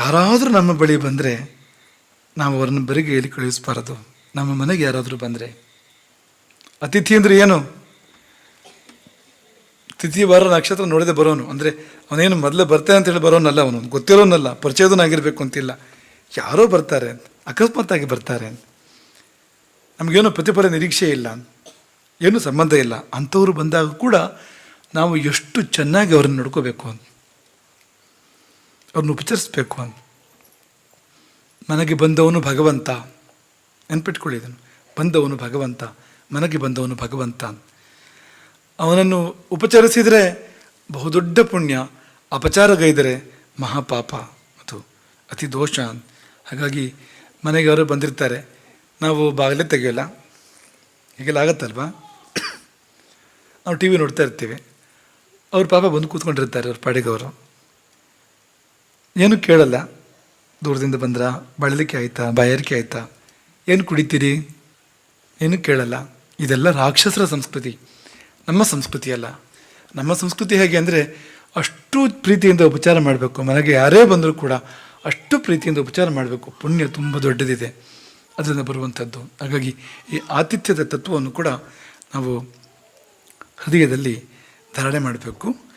ಯಾರಾದರೂ ನಮ್ಮ ಬಳಿ ಬಂದರೆ ನಾವು ಅವರನ್ನು ಬರಿಗೆ ಎಲ್ಲಿ ಕಳುಹಿಸಬಾರದು? ನಮ್ಮ ಮನೆಗೆ ಯಾರಾದರೂ ಬಂದರೆ? ಅತಿಥಿ ಅಂದರೆ ಏನು? ತಿಥಿ ಬಾರ ನಕ್ಷತ್ರ ನೋಡದೆ ಬರೋನು. ಅಂದರೆ ಅವನೇನು ಮೊದಲೇ ಬರ್ತಾನೆ ಅಂತ ಹೇಳಿ ಬರೋನಲ್ಲ ಅವನು. ಗೊತ್ತಿರೋನಲ್ಲ. ಪರಿಚಯದನಾಗಿರ್ಬೇಕು ಅಂತಿಲ್ಲ. ಯಾರೋ ಬರ್ತಾರೆ ಅಕಸ್ಮಾತ್ತಾಗಿ ಬರ್ತಾರೆ ನಮಗೇನು ಪ್ರತಿಫಲ ನಿರೀಕ್ಷೆ ಇಲ್ಲ. ಏನು ಸಂಬಂಧ ಇಲ್ಲ. ಅಂಥವ್ರು ಬಂದಾಗ ಕೂಡ ನಾವು ಎಷ್ಟು ಚೆನ್ನಾಗಿ ಅವ್ರನ್ನ ನೋಡ್ಕೋಬೇಕು ಅಂತ. ಅವ್ರನ್ನ ಉಪಚರಿಸ್ಬೇಕು ಅಂತ. ಮನೆಗೆ ಬಂದವನು ಭಗವಂತ ನೆನ್ಪಿಟ್ಕೊಳ್ಳಿ ಇದನ್ನು ಬಂದವನು ಭಗವಂತ, ಮನೆಗೆ ಬಂದವನು ಭಗವಂತ ಅವನನ್ನು ಉಪಚರಿಸಿದರೆ ಬಹುದೊಡ್ಡ ಪುಣ್ಯ, ಅಪಚಾರಗೈದರೆ ಮಹಾಪಾಪ ಅದು ಅತಿ ದೋಷ ಹಾಗಾಗಿ ಮನೆಗೆ ಅವರು ಬಂದಿರ್ತಾರೆ. ನಾವು ಬಾಗಿಲೇ ತೆಗೆಯೋಲ್ಲ? ಹೀಗೆಲ್ಲ ಆಗತ್ತಲ್ವಾ? ನಾವು ಟಿ ವಿ ನೋಡ್ತಾ ಇರ್ತೀವಿ. ಅವ್ರ ಪಾಪ ಬಂದು ಕೂತ್ಕೊಂಡಿರ್ತಾರೆ ಅವ್ರ ಪಾಡಿಗೆ ಅವರು. ಏನು ಕೇಳಲ್ಲ? ದೂರದಿಂದ ಬಂದ್ರ? ಬಳಲಿಕೆ ಆಯ್ತಾ? ಬಾಯಾರಿಕೆ ಆಯ್ತಾ? ಏನು ಕುಡಿತೀರಿ? ಏನು ಕೇಳಲ್ಲ. ಇದೆಲ್ಲ ರಾಕ್ಷಸರ ಸಂಸ್ಕೃತಿ. ನಮ್ಮ ಸಂಸ್ಕೃತಿ ಅಲ್ಲ. ನಮ್ಮ ಸಂಸ್ಕೃತಿ ಹೇಗೆ ಅಂದರೆ ಅಷ್ಟು ಪ್ರೀತಿಯಿಂದ ಉಪಚಾರ ಮಾಡಬೇಕು. ಮನೆಗೆ ಯಾರೇ ಬಂದರೂ ಕೂಡ ಅಷ್ಟು ಪ್ರೀತಿಯಿಂದ ಉಪಚಾರ ಮಾಡಬೇಕು. ಪುಣ್ಯ ತುಂಬ ದೊಡ್ಡದಿದೆ. ಅದರಿಂದ ಬರುವಂಥದ್ದು. ಹಾಗಾಗಿ ಈ ಆತಿಥ್ಯದ ತತ್ವವನ್ನು ಕೂಡ ನಾವು ಹೃದಯದಲ್ಲಿ ಧಾರಣೆ ಮಾಡಬೇಕು.